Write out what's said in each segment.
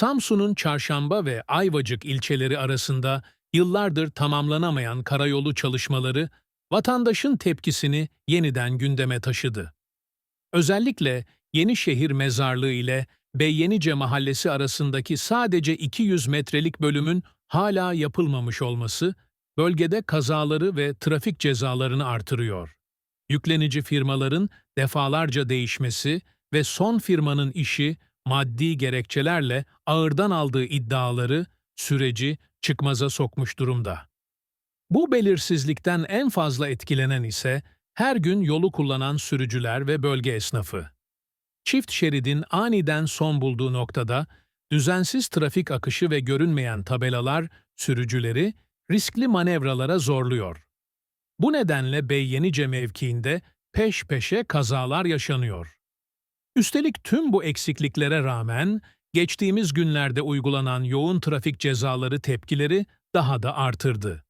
Samsun'un Çarşamba ve Ayvacık ilçeleri arasında yıllardır tamamlanamayan karayolu çalışmaları vatandaşın tepkisini yeniden gündeme taşıdı. Özellikle Yenişehir Mezarlığı ile Beyyenice Mahallesi arasındaki sadece 200 metrelik bölümün hala yapılmamış olması, bölgede kazaları ve trafik cezalarını artırıyor. Yüklenici firmaların defalarca değişmesi ve son firmanın işi maddi gerekçelerle ağırdan aldığı iddiaları süreci çıkmaza sokmuş durumda. Bu belirsizlikten en fazla etkilenen ise her gün yolu kullanan sürücüler ve bölge esnafı. Çift şeridin aniden son bulduğu noktada düzensiz trafik akışı ve görünmeyen tabelalar sürücüleri riskli manevralara zorluyor. Bu nedenle Beyyenice mevkiinde peş peşe kazalar yaşanıyor. Üstelik tüm bu eksikliklere rağmen geçtiğimiz günlerde uygulanan yoğun trafik cezaları tepkileri daha da artırdı.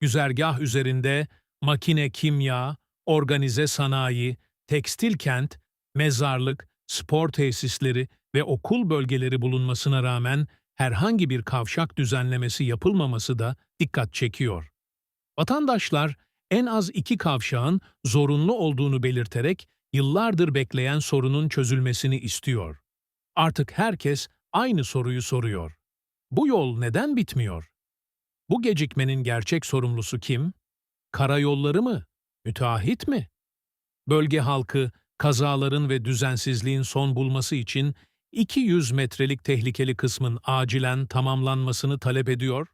Güzergah üzerinde makine kimya, organize sanayi, tekstil kent, mezarlık, spor tesisleri ve okul bölgeleri bulunmasına rağmen herhangi bir kavşak düzenlemesi yapılmaması da dikkat çekiyor. Vatandaşlar en az iki kavşağın zorunlu olduğunu belirterek yıllardır bekleyen sorunun çözülmesini istiyor. Artık herkes aynı soruyu soruyor. Bu yol neden bitmiyor? Bu gecikmenin gerçek sorumlusu kim? Karayolları mı? Müteahhit mi? Bölge halkı kazaların ve düzensizliğin son bulması için 200 metrelik tehlikeli kısmın acilen tamamlanmasını talep ediyor